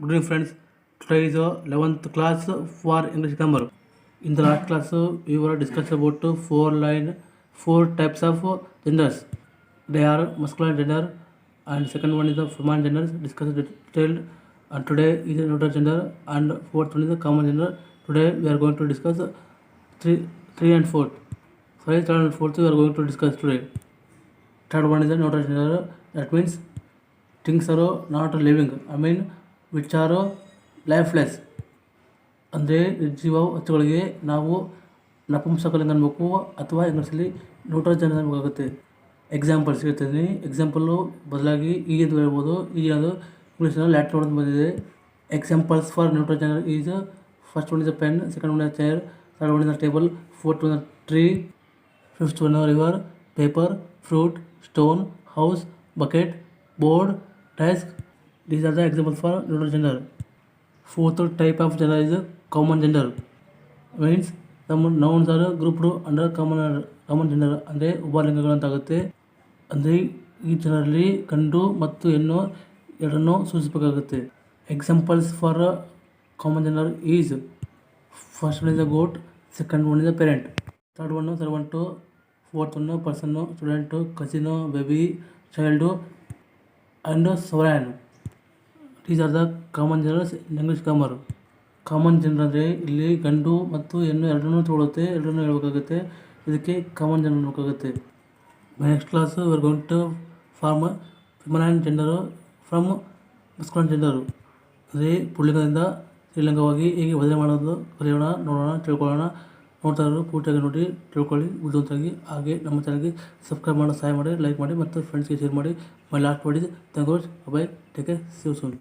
Good evening friends, today is the 11th class for English grammar. In the last class we were discussed about four types of genders. They are masculine gender and second one is the feminine gender, discussed detailed, and today is the neutral gender and fourth one is the common gender. Today we are going to discuss third and fourth we are going to discuss today. Third one is the neutral gender, that means things are not living. Are lifeless ಅಂದರೆ ನಿರ್ಜೀವ ವಸ್ತುಗಳಿಗೆ ನಾವು ನಪುಂಸಕಲಿಂಗ ಅನ್ಬೇಕು ಅಥವಾ ಇಂಗ್ಲೀಷಲ್ಲಿ ನ್ಯೂಟ್ರೋ ಜನ ಅನ್ಬೇಕಾಗುತ್ತೆ examples ಹೇಳ್ತೀನಿ example ಬದಲಾಗಿ ಈ ಅಂತ ಹೇಳ್ಬೋದು ಈ ಅದು ಇಂಗ್ಲೀಷ್ನಲ್ಲಿ ಲ್ಯಾಟಿನ್ ಅಂತ ಬಂದಿದೆ examples for neutral gender is first one is a pen second one is chair third one is table fourth one tree fifth one river paper fruit stone house bucket board desk These are the example for neutral gender. Fourth type of gender is common gender. Means ನಮ್ಮ nouns are grouped under common common gender ಅಂದರೆ ಉಪಲಿಂಗಗಳಂತಾಗುತ್ತೆ ಅಂದರೆ ಈ ಜನರಲ್ಲಿ ಗಂಡು ಮತ್ತು ಹೆಣ್ಣು ಎರಡನ್ನೂ ಸೂಚಿಸಬೇಕಾಗುತ್ತೆ examples for common gender is first one is a goat second one is a parent third one servant fourth one person student cousin baby child and so on these are the common general language common common gender ಅಂದರೆ ಇಲ್ಲಿ ಗಂಡು ಮತ್ತು ಹೆಣ್ಣು ಎರಡನ್ನೂ ತೊಗೊಳುತ್ತೆ ಎರಡನ್ನೂ ಹೇಳ್ಬೇಕಾಗುತ್ತೆ ಇದಕ್ಕೆ common general ಬೇಕಾಗುತ್ತೆ next class we're going to form feminine gender from masculine gender ಅಂದರೆ ಪುಲ್ಲಿಂಗದಿಂದ ಶ್ರೀಲಿಂಗವಾಗಿ ಹೇಗೆ ಬದಲಾವಣೆ ಮಾಡೋದು ಕಲಿಯೋಣ ನೋಡೋಣ ತಿಳ್ಕೊಳ್ಳೋಣ ನೋಡ್ತಾ ಇರೋರು ಪೂರ್ತಿಯಾಗಿ ನೋಡಿ ತಿಳ್ಕೊಳ್ಳಿ ಬುದ್ಧಿವಂತಾಗಿ ಹಾಗೆ ನಮ್ಮ ಚಾನಲ್ಗೆ ಸಬ್ಸ್ಕ್ರೈಬ್ ಮಾಡೋ ಸಹಾಯ ಮಾಡಿ ಲೈಕ್ ಮಾಡಿ ಮತ್ತು ಫ್ರೆಂಡ್ಸ್ಗೆ ಶೇರ್ ಮಾಡಿ ಮೈ ಲಾಸ್ಟ್ ಮಾಡಿ thank you bye take care soon